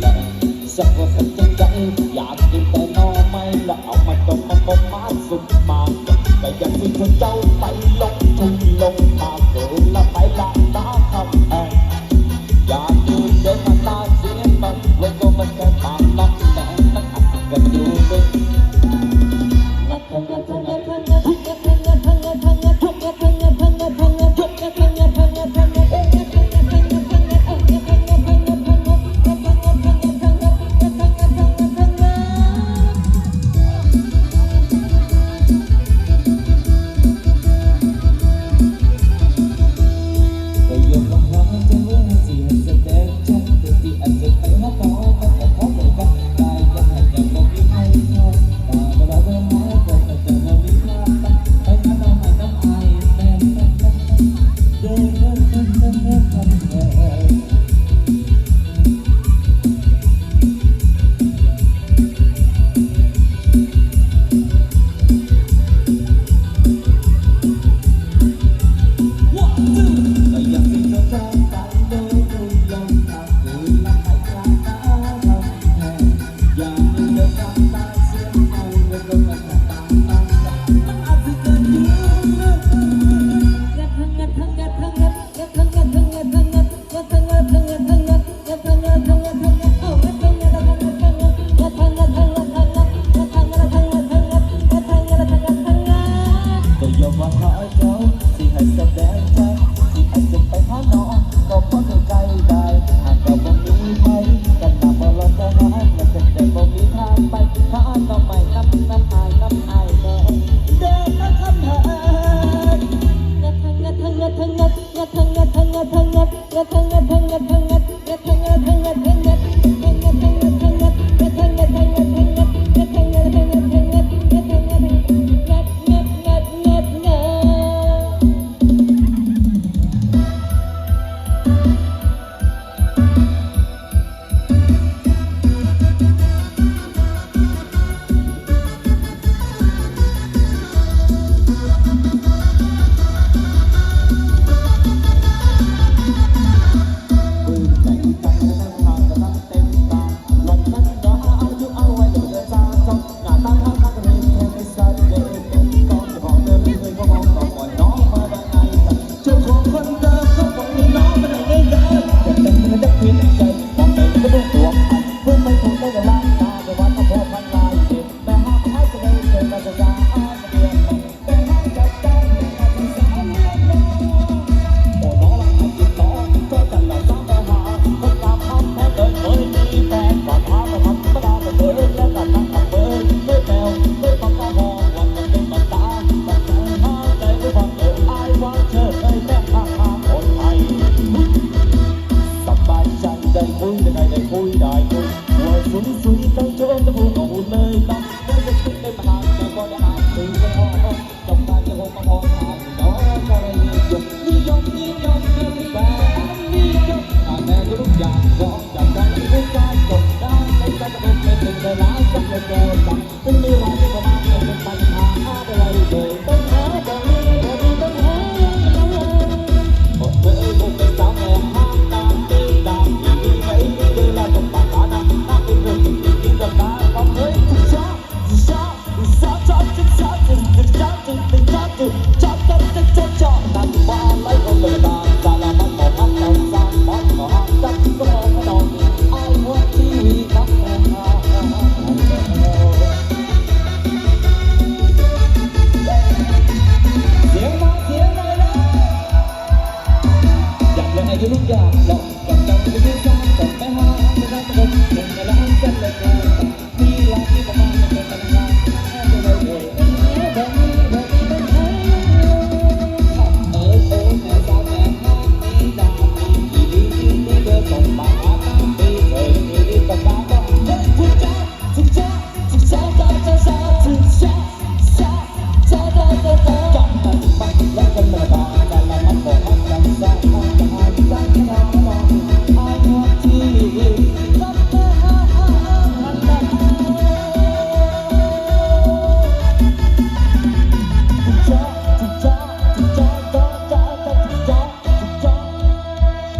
เลยสักว่าสักจังใจอยากกินแต่นอไม่ละเอามาต้มมาต้มาสุกมาไปอยากสิชวนเจ้าไปลงทุนลง 疼啊疼啊疼啊疼啊疼啊疼啊疼啊！ นกันต้องกระดู de lugar. Não